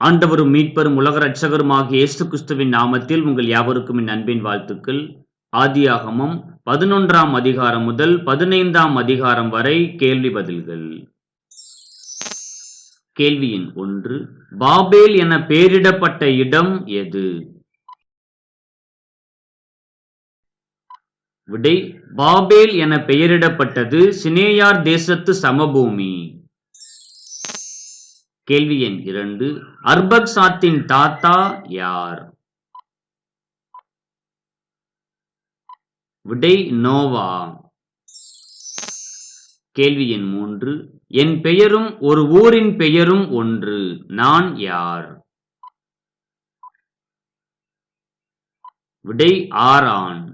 ஆண்டவரும் மீட்பரும் உலக ரட்சகருமாகிய இயேசு கிறிஸ்துவின் நாமத்தில் உங்கள் யாவருக்கும் என் அன்பின் வாழ்த்துக்கள். ஆதியாகமம் பதினொன்றாம் அதிகாரம் முதல் பதினைந்தாம் அதிகாரம் வரை கேள்வி பதில்கள். கேள்வியின் ஒன்று பாபேல் என பெயரிடப்பட்ட இடம் எது? விடை பாபேல் என பெயரிடப்பட்டது சினேயார் தேசத்து சமபூமி. கேள்வி எண் இரண்டு. அர்பக்சாத்தின் தாத்தா யார்? விடை நோவா. கேள்வி எண் மூன்று. என் பெயரும் ஒரு ஊரின் பெயரும் ஒன்று. நான் யார்? விடை ஆரான்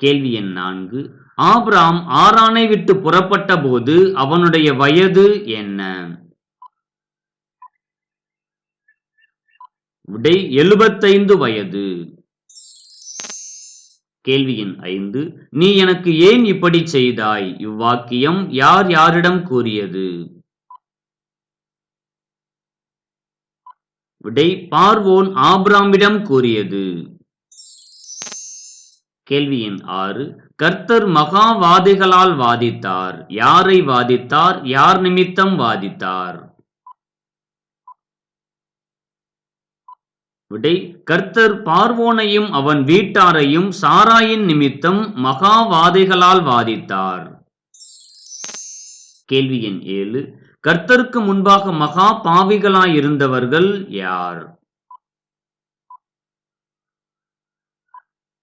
கேள்வி எண் நான்கு. ஆபிராம் ஆரானை விட்டு புறப்பட்ட போது அவனுடைய வயது என்ன? விடை எழுபத்தைந்து வயது. கேள்வி எண் ஐந்து. நீ எனக்கு ஏன் இப்படி செய்தாய்? இவ்வாக்கியம் யார் யாரிடம் கூறியது? விடை பார்வோன் ஆப்ராமிடம் கூறியது. கேள்வி எண் ஆறு. கர்த்தர் மகாவாதிகளால் வாதித்தார். யாரை வாதித்தார்? யார் நிமித்தம் வாதித்தார்? விடை கர்த்தர் பார்வோனையும் அவன் வீட்டாரையும் சாராயின் நிமித்தம் மகாவாதிகளால் வாதித்தார். கேள்வி எண் ஏழு. கர்த்தருக்கு முன்பாக மகா பாவிகளாயிருந்தவர்கள் யார்?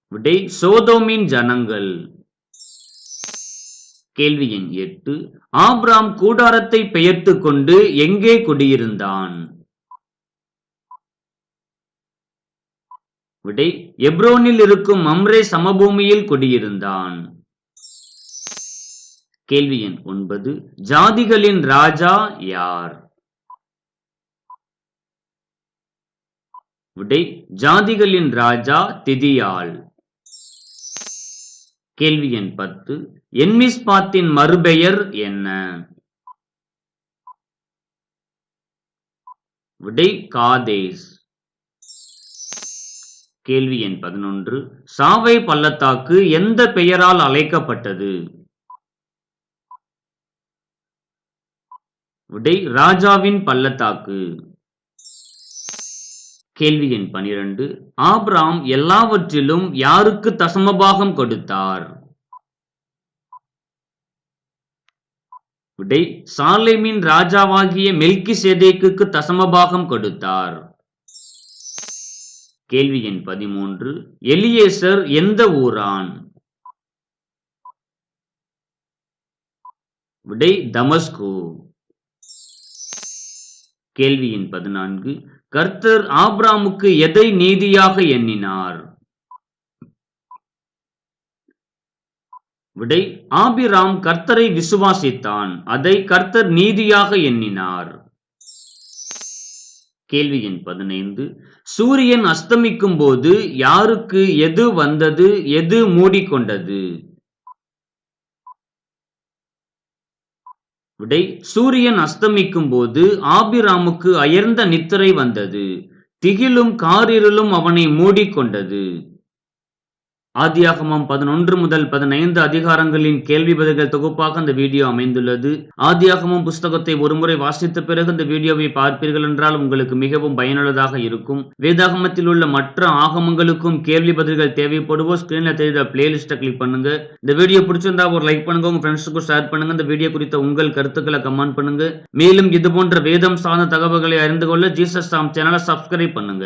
விடை சோதோமின் ஜனங்கள். கேள்வி எண் எட்டு. ஆப்ராம் கூடாரத்தை பெயர்த்து கொண்டு எங்கே குடியிருந்தான்? விடை எப்ரோனில் இருக்கும் அம்ரே சமபூமியில் குடியிருந்தான். கேள்வி எண் ஒன்பது. ஜாதிகளின் ராஜா யார்? விடை ஜாதிகளின் ராஜா திதியாள். கேள்வி எண் பத்து. என்மிஸ்பாத்தின் மறுபெயர் என்ன? விடை காதேஸ். கேள்வி எண் பதினொன்று. சாவை பள்ளத்தாக்கு எந்த பெயரால் அழைக்கப்பட்டது? விடை ராஜாவின் பள்ளத்தாக்கு. கேள்வி எண் பனிரெண்டு. ஆப்ராம் எல்லாவற்றிலும் யாருக்கு தசமபாகம் கொடுத்தார்? விடை சாலேமின் ராஜாவாகிய மெல்கி சேதேக்கு தசமபாகம் கொடுத்தார். கேள்வி எண் பதிமூன்று. எலியேசர் எந்த ஊரான்? விடை தமஸ்கு. கேள்வி எண் பதினான்கு. கர்த்தர் ஆப்ராமுக்கு எதை நீதியாக எண்ணினார்? விடை ஆபிராம் கர்த்தரை விசுவாசித்தான் அதை கர்த்தர் நீதியாக எண்ணினார். கேள்வி எண் பதினைந்து. சூரியன் அஸ்தமிக்கும் போது யாருக்கு எது வந்தது எது மூடிக்கொண்டது? விடை சூரியன் அஸ்தமிக்கும் போது ஆபிராமுக்கு அயர்ந்த நித்திரை வந்தது. திகிலும் காரிருளும் அவனை மூடிக்கொண்டது. ஆதியாகமம் பதினொன்று முதல் பதினைந்து அதிகாரங்களின் கேள்வி பதில்கள் தொகுப்பாக அந்த வீடியோ அமைந்துள்ளது. ஆதியாகமம் புஸ்தகத்தை ஒருமுறை வாசித்த பிறகு இந்த வீடியோவை பார்ப்பீர்கள் என்றால் உங்களுக்கு மிகவும் பயனுள்ளதாக இருக்கும். வேதாகமத்தில் உள்ள மற்ற ஆகமங்களுக்கும் கேள்வி பதில்கள் தேவைப்படுவோ ஸ்கிரீன்ல தெரிந்த பிளேலிஸ்ட்டை கிளிக் பண்ணுங்க. இந்த வீடியோ பிடிச்சிருந்தா ஒரு லைக் பண்ணுங்க உங்க ஃப்ரெண்ட்ஸுக்கும் ஷேர் பண்ணுங்க. இந்த வீடியோ குறித்த உங்கள் கருத்துக்களை கமெண்ட் பண்ணுங்க. மேலும் இது போன்ற வேதம் சார்ந்த தகவல்களை அறிந்து கொள்ள ஜீசஸ் சாம் சேனலை சப்ஸ்கிரைப் பண்ணுங்க.